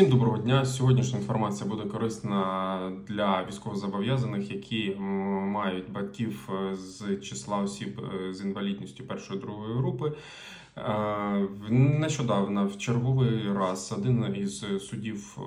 Всім доброго дня. Сьогоднішня інформація буде корисна для військовозобов'язаних, які мають батьків е, з числа осіб е, з інвалідністю першої другої групи. Е, Нещодавно в черговий раз один із суддів е,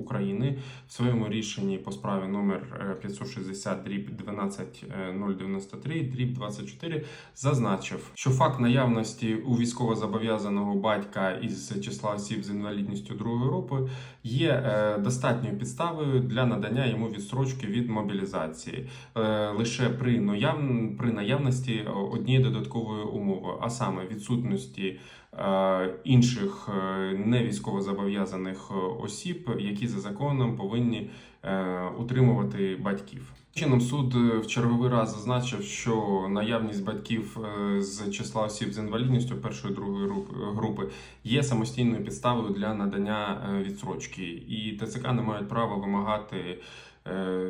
України в своєму рішенні по справі номер е, 560 дріб 12093 дріб 24 зазначив, що факт наявності у військовозобов'язаного батька із числа осіб з інвалідністю другої групи є е, достатньою підставою для надання йому відстрочки від мобілізації е, лише при, наявності однієї додаткової умови, а саме відсутності е, інших е, невійськовозобов'язаних е, осіб, які за законом повинні утримувати батьків. Чином суд в черговий раз зазначив, що наявність батьків з числа осіб з інвалідністю першої другої груп- групи є самостійною підставою для надання відстрочки, і ТЦК не мають права вимагати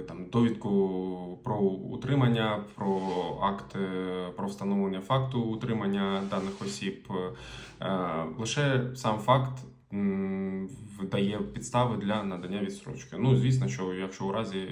там довідку про утримання, про акт е, про встановлення факту утримання даних осіб. Е, Лише сам факт дає підстави для надання відстрочки. Ну, звісно, що якщо у разі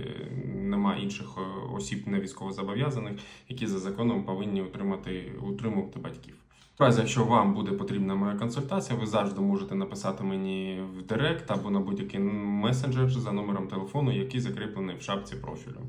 немає інших е, осіб не військовозобов'язаних, які за законом повинні утримати утримувати батьків. В разі, якщо вам буде потрібна моя консультація, ви завжди можете написати мені в Директ або на будь-який месенджер за номером телефону, який закріплений в шапці профілю.